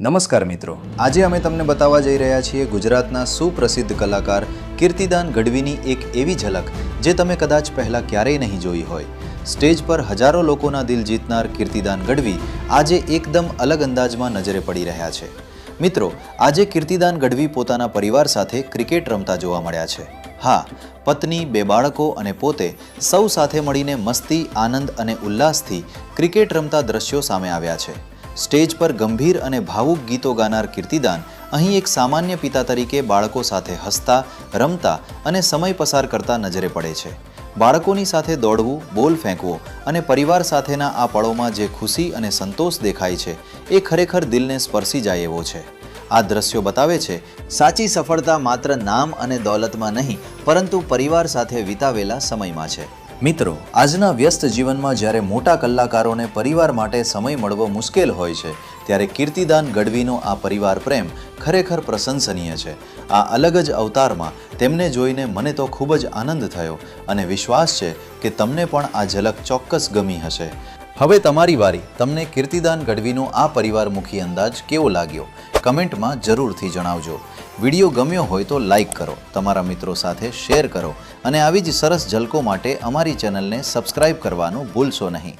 નમસ્કાર મિત્રો. આજે અમે તમને બતાવવા જઈ રહ્યા છીએ ગુજરાતના સુપ્રસિદ્ધ કલાકાર કીર્તિદાન ગઢવીની એક એવી ઝલક, જે તમે કદાચ પહેલાં ક્યારેય નહીં જોઈ હોય. સ્ટેજ પર હજારો લોકોના દિલ જીતનાર કીર્તિદાન ગઢવી આજે એકદમ અલગ અંદાજમાં નજરે પડી રહ્યા છે. મિત્રો, આજે કીર્તિદાન ગઢવી પોતાના પરિવાર સાથે ક્રિકેટ રમતા જોવા મળ્યા છે. હા, પત્ની, બે બાળકો અને પોતે સૌ સાથે મળીને મસ્તી, આનંદ અને ઉલ્લાસથી ક્રિકેટ રમતા દ્રશ્યો સામે આવ્યા છે. સ્ટેજ પર ગંભીર અને ભાવુક ગીતો ગાનાર કીર્તિદાન અહીં એક સામાન્ય પિતા તરીકે બાળકો સાથે હસતા, રમતા અને સમય પસાર કરતા નજરે પડે છે. બાળકોની સાથે દોડવું, બોલ ફેંકવો અને પરિવાર સાથેના આ પળોમાં જે ખુશી અને સંતોષ દેખાય છે, એ ખરેખર દિલને સ્પર્શી જાય એવો છે. આ દ્રશ્યો બતાવે છે, સાચી સફળતા માત્ર નામ અને દોલતમાં નહીં, પરંતુ પરિવાર સાથે વિતાવેલા સમયમાં છે. મિત્રો, આજના વ્યસ્ત જીવનમાં જ્યારે મોટા કલાકારોને પરિવાર માટે સમય મળવો મુશ્કેલ હોય છે, ત્યારે કીર્તિદાન ગઢવીનો આ પરિવાર પ્રેમ ખરેખર પ્રશંસનીય છે. આ અલગ જ અવતારમાં તેમને જોઈને મને તો ખૂબ જ આનંદ થયો અને વિશ્વાસ છે કે તમને પણ આ ઝલક ચોક્કસ ગમી હશે. હવે તમારી વારી. તમને કીર્તિદાન ગઢવીનો આ પરિવારમુખી અંદાજ કેવો લાગ્યો? કમેન્ટમાં જરૂરથી જણાવજો. વીડિયો ગમ્યો હોય તો લાઈક કરો, તમારા મિત્રો સાથે શેર કરો અને આવી જ સરસ ઝલકો માટે અમારી ચેનલને સબસ્ક્રાઇબ કરવાનું ભૂલશો નહીં.